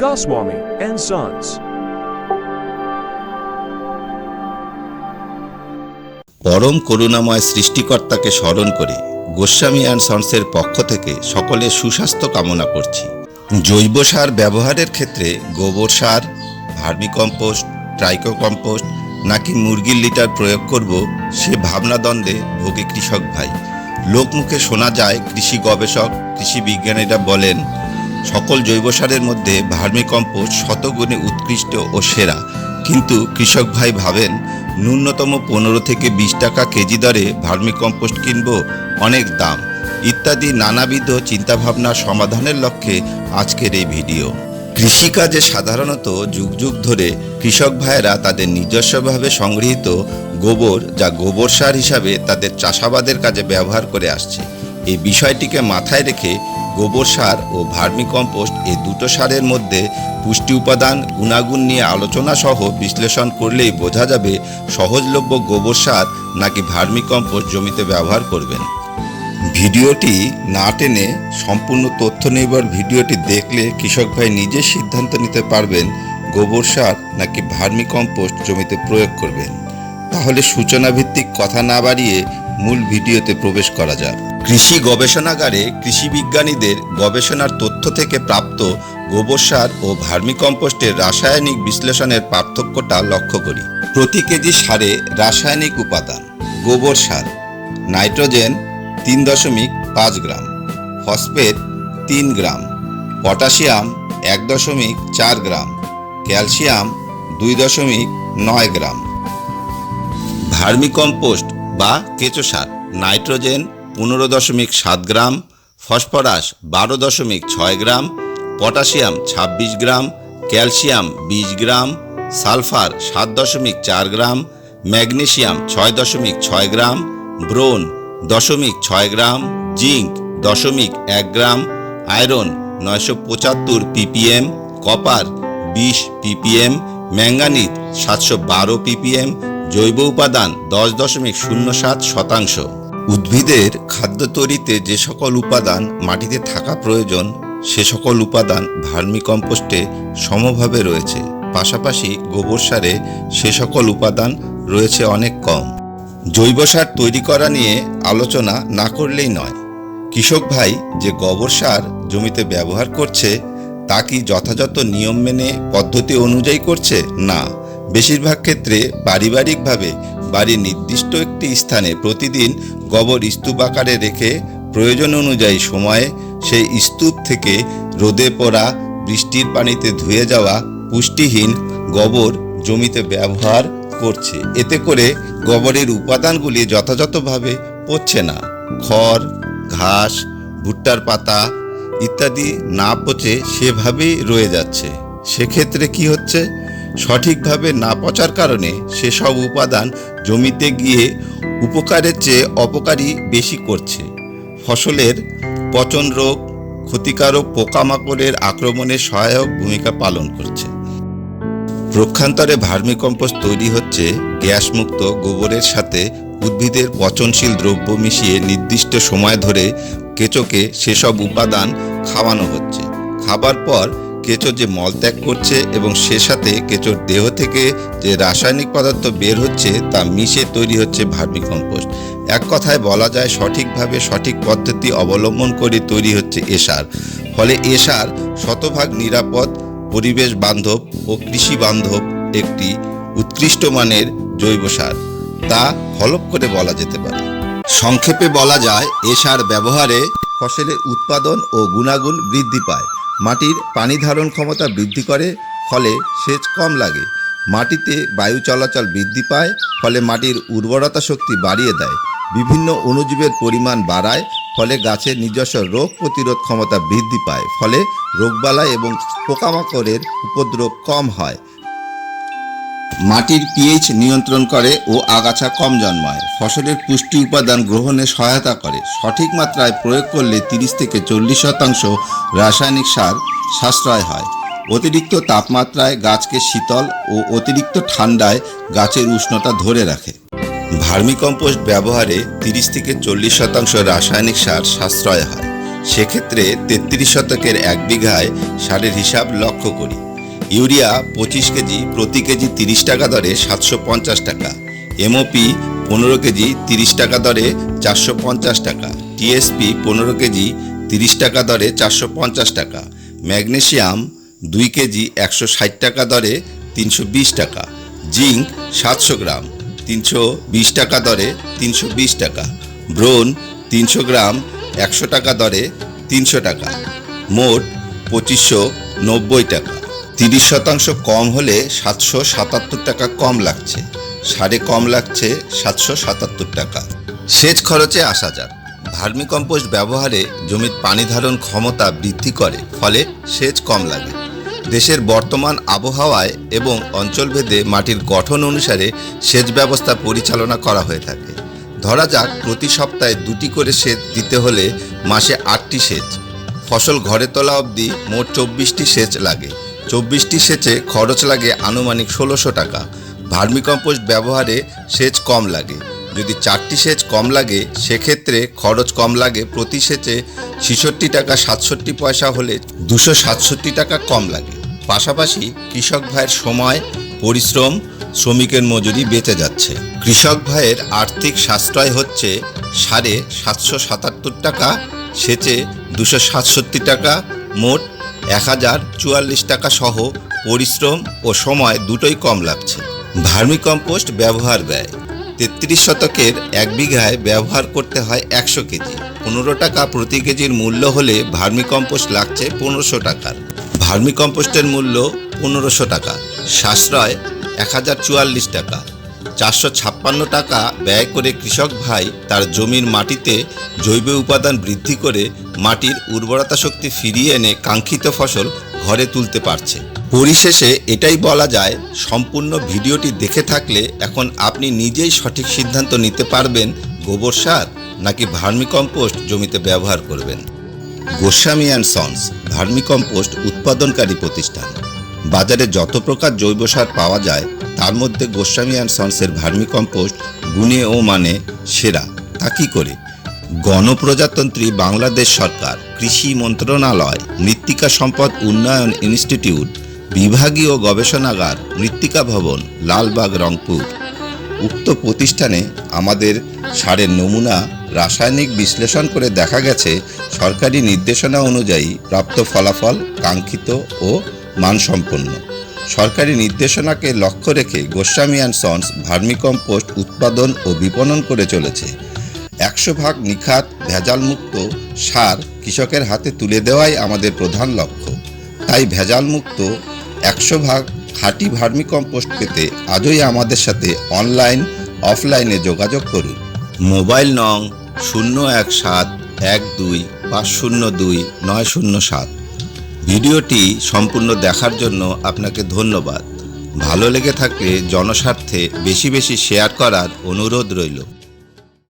Goswami and Sons. পরম করুণাময় সৃষ্টিকর্তাকে স্মরণ করে গোস্বামী অ্যান্ড সন্সের পক্ষ থেকে সকলের সুস্বাস্থ্য কামনা করছি জৈব সার ব্যবহারের ক্ষেত্রে গোবর সার ভার্মিকম্পোস্ট ট্রাইকো কম্পোস্ট নাকি মুরগির লিটার প্রয়োগ করব সে ভাবনাদ্বন্দ্বে ভোগে কৃষক ভাই লোকমুখে শোনা যায় কৃষি গবেষক, কৃষি বিজ্ঞানীরা বলেন সকল জৈব সারের মধ্যে ভার্মিকম্পোস্ট শতগুণে উৎকৃষ্ট ও সেরা। কিন্তু কৃষক ভাই ভাবেন, ন্যূনতম পনেরো থেকে বিশ টাকা কেজি দরে ভার্মিকম্পোস্ট কিনব অনেক দাম। ইত্যাদি নানাবিধ চিন্তাভাবনা সমাধানের লক্ষ্যে আজকের এই ভিডিও। কৃষিকাজে সাধারণত যুগ যুগ ধরে কৃষক ভাইয়েরা তাদের নিজস্বভাবে সংগৃহীত গোবর যা গোবর সার হিসাবে তাদের চাষাবাদের কাজে ব্যবহার করে আসছে। এই বিষয়টিকে মাথায় রেখে গোবর সার ও ভার্মিকম্পোস্ট এই দুটো সারের মধ্যে পুষ্টি উপাদান, গুণাগুণ নিয়ে আলোচনা সহ বিশ্লেষণ করলেই বোঝা যাবে সহজলভ্য গোবর সার নাকি ভার্মিকম্পোস্ট জমিতে ব্যবহার করবেন। ভিডিওটি না টেনে সম্পূর্ণ তথ্য নির্ভর ভিডিওটি দেখলে কৃষক ভাই নিজে সিদ্ধান্ত নিতে পারবেন গোবর সার নাকি ভার্মিকম্পোস্ট জমিতে প্রয়োগ করবেন। তাহলে সূচনা ভিত্তিক কথা না বাড়িয়ে মূল ভিডিওতে প্রবেশ করা যাক। কৃষি গবেষণাগারে কৃষি বিজ্ঞানীদের গবেষণার তথ্য থেকে প্রাপ্ত গোবর সার ও ভার্মিকম্পোস্টের রাসায়নিক বিশ্লেষণের পার্থক্যটা লক্ষ্য করি। প্রতি কেজি সারে রাসায়নিক উপাদান, গোবর সার, নাইট্রোজেন তিন দশমিক পাঁচ গ্রাম, ফসফেট তিন গ্রাম, পটাশিয়াম এক দশমিক চার গ্রাম, ক্যালসিয়াম দুই দশমিক নয় গ্রাম। ভার্মিকম্পোস্ট বা কেঁচো সার, নাইট্রোজেন পনেরো দশমিক সাত গ্রাম, ফসফরাস বারো দশমিক ছয় গ্রাম, পটাশিয়াম ছাব্বিশ গ্রাম, ক্যালসিয়াম বিশ গ্রাম, সালফার সাত দশমিক চার গ্রাম ম্যাগনেশিয়াম ছয় দশমিক ছয় গ্রাম, ব্রোন দশমিক ছয় গ্রাম, জিঙ্ক দশমিক এক গ্রাম, আয়রন নয়শো পঁচাত্তর পিপিএম, কপার বিশ পিপিএম, ম্যাঙ্গানিজ সাতশো বারো পিপিএম জৈব উপাদান দশ দশমিক শূন্য সাত শতাংশ। উদ্ভিদের খাদ্য তৈরিতে যে সকল উপাদান মাটিতে থাকা প্রয়োজন, সে সকল উপাদান ভার্মিকম্পোস্টে সমভাবে রয়েছে। পাশাপাশি গোবর সারে সে সকল উপাদান রয়েছে অনেক কম। জৈব সার তৈরি করা নিয়ে আলোচনা না করলেই নয়। কৃষক ভাই যে গোবর সার জমিতে ব্যবহার করছে, তা কি যথাযথ নিয়ম মেনে পদ্ধতি অনুযায়ী করছে? না। বেশিরভাগ ক্ষেত্রে পারিবারিকভাবে বাড়ির নির্দিষ্ট একটি স্থানে প্রতিদিন গোবর স্তূপ আকারে রেখে প্রয়োজন অনুযায়ী সময়ে সেই স্তূপ থেকে রোদে পড়া, বৃষ্টির পানিতে ধুয়ে যাওয়া পুষ্টিহীন গোবর জমিতে ব্যবহার করছে। এতে করে গোবরের উপাদানগুলি যথাযথভাবে পচছে না। খড়, ঘাস, ভুট্টার পাতা ইত্যাদি না পচে সেভাবেই রয়ে যাচ্ছে। সেক্ষেত্রে কি হচ্ছে? সঠিকভাবে না পচার কারণে সেসব উপাদান জমিতে গিয়ে উপকারের চেয়ে অপকারী বেশি করছে। ফসলের পচন রোগ, ক্ষতিকারক পোকামাকড়ের আক্রমণে সহায়ক ভূমিকা পালন করছে। প্রক্ষান্তরে ভার্মিকম্পোস্ট তৈরি হচ্ছে গ্যাসমুক্ত গোবরের সাথে উদ্ভিদের পচনশীল দ্রব্য মিশিয়ে নির্দিষ্ট সময় ধরে কেঁচোকে সেসব উপাদান খাওয়ানো হচ্ছে। খাবার পর কেঁচো যে মলত্যাগ করছে এবং সে সাথে কেঁচোর দেহ থেকে যে রাসায়নিক পদার্থ বের হচ্ছে, তা মিশে তৈরি হচ্ছে ভার্মিকম্পোস্ট এক কথায় বলা যায়, সঠিকভাবে সঠিক পদ্ধতি অবলম্বন করে তৈরি হচ্ছে এ সার। ফলে এ সার শতভাগ নিরাপদ, পরিবেশ বান্ধব ও কৃষি বান্ধব একটি উৎকৃষ্ট মানের জৈব সার। তা হলপ করে বলা যেতে পারে। সংক্ষেপে বলা যায়, এ সার ব্যবহারে ফসলের উৎপাদন ও গুণাগুণ বৃদ্ধি পায়। মাটির পানি ধারণ ক্ষমতা বৃদ্ধি করে, ফলে সেচ কম লাগে। মাটিতে বায়ু চলাচল বৃদ্ধি পায়, ফলে মাটির উর্বরতা শক্তি বাড়িয়ে দেয়। বিভিন্ন অণুজীবের পরিমাণ বাড়ায়, ফলে গাছের নিজস্ব রোগ প্রতিরোধ ক্ষমতা বৃদ্ধি পায়, ফলে রোগবালা এবং পোকামাকড়ের উপদ্রব কম হয়। মাটির পিএইচ নিয়ন্ত্রণ করে ও আগাছা কম জন্মায়। ফসলের পুষ্টি উপাদান গ্রহণে সহায়তা করে। সঠিক মাত্রায় প্রয়োগ করলে তিরিশ থেকে চল্লিশ শতাংশ রাসায়নিক সার সাশ্রয় হয়। অতিরিক্ত তাপমাত্রায় গাছকে শীতল ও অতিরিক্ত ঠান্ডায় গাছের উষ্ণতা ধরে রাখে। ভার্মিকম্পোস্ট ব্যবহারে তিরিশ থেকে চল্লিশ শতাংশ রাসায়নিক সার সাশ্রয় হয়। সেক্ষেত্রে তেত্রিশ শতকের এক বিঘায় সারের হিসাব লক্ষ্য করি। ইউরিয়া পঁচিশ কেজি, প্রতি কেজি তিরিশ টাকা দরে সাতশো পঞ্চাশ টাকা। এমওপি পনেরো কেজি তিরিশ টাকা দরে চারশো পঞ্চাশ টাকা। টিএসপি পনেরো কেজি তিরিশ টাকা দরে চারশো পঞ্চাশ টাকা। ম্যাগনেসিয়াম দুই কেজি একশো ষাট টাকা দরে তিনশো বিশ টাকা। জিঙ্ক সাতশো গ্রাম, তিনশো বিশ টাকা দরে তিনশো বিশ টাকা। ব্রোন তিনশো গ্রাম, একশো টাকা দরে তিনশো টাকা। মোট পঁচিশশো নব্বই টাকা। তিরিশ শতাংশ কম হলে সাতশো সাতাত্তর টাকা কম লাগছে। সাড়ে কম লাগছে সাতশো সাতাত্তর টাকা। সেচ খরচে আসা যাক। ভার্মিকম্পোস্ট ব্যবহারে জমির পানি ধারণ ক্ষমতা বৃদ্ধি করে, ফলে সেচ কম লাগে। দেশের বর্তমান আবহাওয়ায় এবং অঞ্চলভেদে মাটির গঠন অনুসারে সেচ ব্যবস্থা পরিচালনা করা হয়ে থাকে। ধরা যাক, প্রতি সপ্তাহে দুটি করে সেচ দিতে হলে মাসে আটটি সেচ। ফসল ঘরে তোলা অবধি মোট চব্বিশটি সেচ লাগে। চব্বিশটি সেচে খরচ লাগে আনুমানিক ষোলোশো টাকা। ভার্মিকম্পোস্ট ব্যবহারে সেচ কম লাগে। যদি চারটি সেচ কম লাগে, সেক্ষেত্রে খরচ কম লাগে প্রতি সেচে ছেষট্টি টাকা সাতষট্টি পয়সা হলে দুশো সাতষট্টি টাকা কম লাগে। পাশাপাশি কৃষক ভাইয়ের সময়, পরিশ্রম, শ্রমিকের মজুরি বেঁচে যাচ্ছে। কৃষক ভাইয়ের আর্থিক সাশ্রয় হচ্ছে সাড়ে সাতশো সাতাত্তর টাকা, সেচে দুশো সাতষট্টি টাকা, মোট এক হাজার চুয়াল্লিশ টাকা সহ পরিশ্রম ও সময় দুটোই কম লাগছে। ভার্মিকম্পোস্ট ব্যবহার ব্যয়। তেত্রিশ শতকের এক বিঘায় ব্যবহার করতে হয় একশো কেজি। পনেরো টাকা প্রতি কেজির মূল্য হলে ভার্মিকম্পোস্ট লাগছে পনেরোশো টাকার। ভার্মিকম্পোস্টের মূল্য পনেরোশো টাকা। সাশ্রয় এক হাজার চুয়াল্লিশ টাকা। চারশো ছাপ্পান্ন টাকা ব্যয় করে কৃষক ভাই তার জমির মাটিতে জৈব উপাদান বৃদ্ধি করে মাটির উর্বরতা শক্তি ফিরিয়ে এনে কাঙ্ক্ষিত ফসল ঘরে তুলতে পারছে। পরিশেষে এটাই বলা যায়, সম্পূর্ণ ভিডিওটি দেখে থাকলে এখন আপনি নিজেই সঠিক সিদ্ধান্ত নিতে পারবেন গোবর সার নাকি ভার্মিকম্পোস্ট জমিতে ব্যবহার করবেন। গোস্বামী অ্যান্ড সন্স, ভার্মিকম্পোস্ট উৎপাদনকারী প্রতিষ্ঠান। বাজারে যত প্রকার জৈব সার পাওয়া যায়, তার মধ্যে গোস্বামী অ্যান্ড সন্সের ভার্মিকম্পোস্ট গুণে ও মানে সেরা। তা কী করে? গণপ্রজাতন্ত্রী বাংলাদেশ সরকার, কৃষি মন্ত্রণালয়, মৃত্তিকা সম্পদ উন্নয়ন ইনস্টিটিউট, বিভাগীয় গবেষণাগার, মৃত্তিকা ভবন, লালবাগ, রংপুর। উক্ত প্রতিষ্ঠানে আমাদের সারের নমুনা রাসায়নিক বিশ্লেষণ করে দেখা গেছে, সরকারি নির্দেশনা অনুযায়ী প্রাপ্ত ফলাফল কাঙ্ক্ষিত ও মানসম্পন্ন। সরকারি নির্দেশনাকে লক্ষ্য রেখে গোস্বামী অ্যান্ড সন্স ভার্মিকম্পোস্ট উৎপাদন ও বিপণন করে চলেছে। একশো ভাগ নিখাত ভেজালমুক্ত সার কৃষকের হাতে তুলে দেওয়াই আমাদের প্রধান লক্ষ্য। তাই ভেজালমুক্ত একশো ভাগ খাঁটি ভার্মিকম্পোস্ট পেতে আজই আমাদের সাথে অনলাইন, অফলাইনে যোগাযোগ করুন। মোবাইল নং শূন্য এক সাত এক দুই পাঁচ শূন্য দুই নয় শূন্য সাত। ভিডিওটি সম্পূর্ণ দেখার জন্য আপনাকে ধন্যবাদ। ভালো লেগে থাকলে জনস্বার্থে বেশি বেশি শেয়ার করার অনুরোধ রইল।